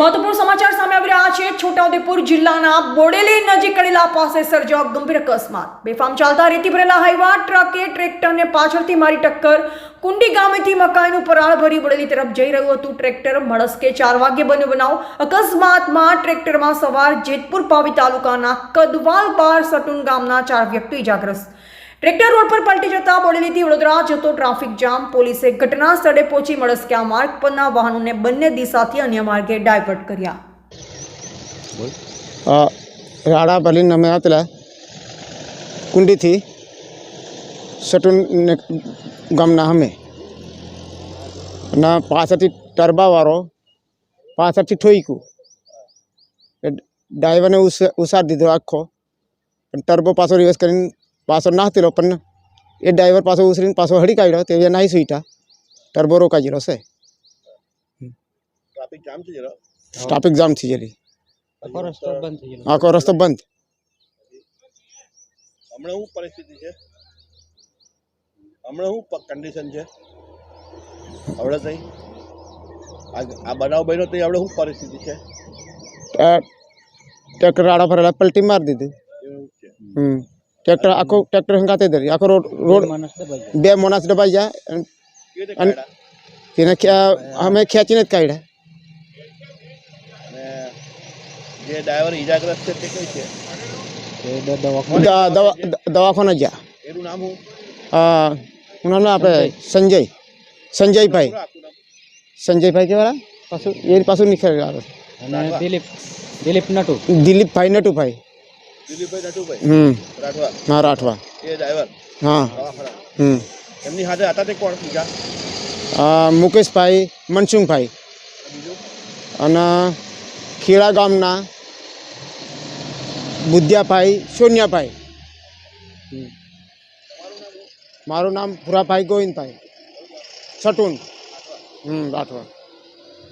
મહત્વપૂર્ણ સમાચાર સામે આવી રહ્યા છે. છોટાઉદેપુર જિલ્લાના બોડેલી નજીક કડેલા પાસે સર્જાયો ગંભીર અકસ્માત. બેફામ ચાલતા રેતી ભરેલા હાઈવા, ટ્રકે, ટ્રેક્ટરને પાછળથી મારી ટક્કર કુંડી ગામેથી મકાઈનું પરાળ ભરી બોડેલી તરફ જઈ રહ્યું હતું. ટ્રેક્ટર મળસ્કે ચાર વાગ્યે બન્યો બનાવ. અકસ્માતમાં ટ્રેક્ટરમાં સવાર જેતપુર પાવી તાલુકાના કદવાલ બાર સટુન ગામના ચાર વ્યક્તિ ઇજાગ્રસ્ત ટ્રેક્ટર રોડ પર પલટી જતા બોડેલીથી વડોદરા જતો ટ્રાફિક જામ. પોલીસે ઘટના સ્થળે પહોંચી મળસ્ક્યા માર્ગ પરના વાહનોને બંને દિશાથી અન્ય માર્ગે ડાયવર્ટ કર્યા. રાડા રાડાપલ્લી અમે આવતેલા કુંડીથી સટુન ગામના અમે. ના પાછળથી ટરબાવાળો પાછળથી ઠોઈકું. ડ્રાઈવરને ઉસાર દીધો આખો. ટર્બો પાછો રિવર્સ કરીને પાછો નાખતેલો પણ એ ડ્રાઈવર પાછો ઉસરીને પાછો હળી કાઢ્યો તે નાહી સુઈટા ટર્બો રોકાઈ ગયેલો છે ટ્રાફિક જામ છે જરા ટ્રાફિક જામ થઈ ગયેલી આખો રસ્તો બંધ થઈ ગયેલો આખો રસ્તો બંધ હમણાં શું પરિસ્થિતિ છે હમણાં શું કન્ડિશન છે હવે તઈ આ આ બનાવ બન્યો તો આપણે શું પરિસ્થિતિ છે ટ- ટ્રેક્ટર આડા ફરેલા પલટી મારી દીધું એવું છે હમ ટ્રેક્ટર આખો ટ્રેક્ટર હંગાતે ધરી આખો રોડ રોડ માણસ દબાઈ ગયો બે માણસ દબાઈ જાય અને કેવી રીતે અને- કાઢ્યા તેને ખ્યા- અમે ખેંચીને જ કાઢ્યા અને જે ડ્રાઈવર ઈજાગ્રસ્ત છે તે કઈ છે તે દ- દવાખાને દ- દવા દ- દવાખાને ગયા એનું નામ શું આ શું નામ આપણે સંજય સંજયભાઈ પૂરું આખું નામ સંજયભાઈ કેવાળા પાછું એ પાછું નીકળી આવે અને દિલીપ દિલીપ નટુ દિલીપભાઈ નટુભાઈ દિલીપભાઈ નટુભાઈ હમ. રાઠવા. હા રાઠવા. એ ડ્રાઈવર હા. હમ. એમની સાથે હતા તે કોણ? બીજા? મુકેશભાઈ મનસુખભાઈ. અને ખેડા ગામના બુદ્ધિયાભાઈ સોનિયાભાઈ. મારું નામ ભુરાભાઈ ગોવિંદભાઈ. સટુન. હમ રાઠવા.